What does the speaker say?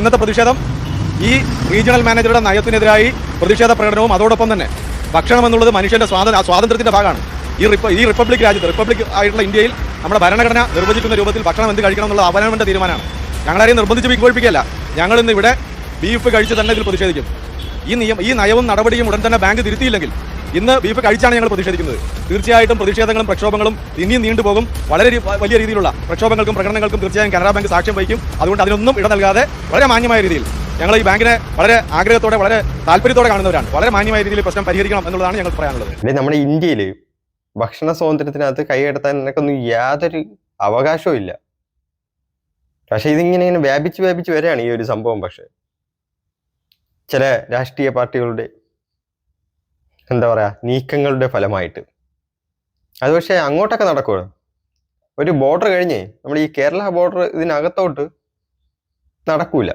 ഇന്നത്തെ പ്രതിഷേധം ഈ റീജിയണൽ മാനേജറുടെ നയത്തിനെതിരായി പ്രതിഷേധ പ്രകടനവും അതോടൊപ്പം തന്നെ ഭക്ഷണം എന്നുള്ളത് മനുഷ്യന്റെ സ്വാതന്ത്ര്യ സ്വാതന്ത്ര്യത്തിന്റെ ഭാഗമാണ്. ഈ റിപ്പ ഈ റിപ്പബ്ലിക് രാജ്യത്ത് റിപ്പബ്ലിക് ആയിട്ടുള്ള ഇന്ത്യയിൽ നമ്മുടെ ഭരണഘടന നിർവചിക്കുന്ന രൂപത്തിൽ ഭക്ഷണം എന്ത് കഴിക്കണം എന്നുള്ള അവനവന്റെ തീരുമാനമാണ്. ഞങ്ങളാരെയും നിർബന്ധിച്ച് വിഘോഷിപ്പിക്കുകയല്ല. ഞങ്ങൾ ഇന്ന് ഇവിടെ ബീഫ് കഴിച്ച് തന്നെ ഇതിൽ പ്രതിഷേധിക്കും. ഈ നിയം ഈ നയവും നടപടിയും ഉടൻ തന്നെ ബാങ്ക് തിരുത്തിയില്ലെങ്കിൽ ഇന്ന് ബീഫ് കഴിച്ചാണ് ഞങ്ങൾ പ്രതിഷേധിക്കുന്നത് തീർച്ചയായിട്ടും പ്രതിഷേധങ്ങളും പ്രക്ഷോഭങ്ങളും ഇനിയും നീണ്ടുപോകും. വളരെ വലിയ രീതിയിലുള്ള പ്രക്ഷോഭങ്ങൾക്കും പ്രകടനങ്ങൾക്കും തീർച്ചയായും കനറ ബാങ്ക് സാക്ഷ്യം വഹിക്കും. അതുകൊണ്ട് അതിനൊന്നും ഇട നൽകാതെ വളരെ മാന്യമായ രീതിയിൽ ഞങ്ങൾ ഈ ബാങ്കിനെ വളരെ ആഗ്രഹത്തോടെ വളരെ താല്പര്യത്തോടെ കാണുന്നവരാണ്. വളരെ മാന്യമായ രീതിയിൽ പ്രശ്നം പരിഹരിക്കണം എന്നുള്ളതാണ് ഞങ്ങൾ പറയാനുള്ളത്. നമ്മുടെ ഇന്ത്യയിൽ ഭക്ഷണ സ്വാതന്ത്ര്യത്തിനകത്ത് കൈയെടുത്താൻ നിനക്കൊന്നും യാതൊരു അവകാശവും ഇല്ല. പക്ഷെ ഇതിങ്ങനെ ഇങ്ങനെ വ്യാപിച്ച് വ്യാപിച്ച് വരികയാണ് ഈ ഒരു സംഭവം. പക്ഷെ ചില രാഷ്ട്രീയ പാർട്ടികളുടെ എന്താ പറയുക നീക്കങ്ങളുടെ ഫലമായിട്ട്. അത് പക്ഷേ അങ്ങോട്ടൊക്കെ നടക്കുക ഒരു ബോർഡർ കഴിഞ്ഞേ നമ്മൾ ഈ കേരള ബോർഡർ ഇതിനകത്തോട്ട് നടക്കൂല.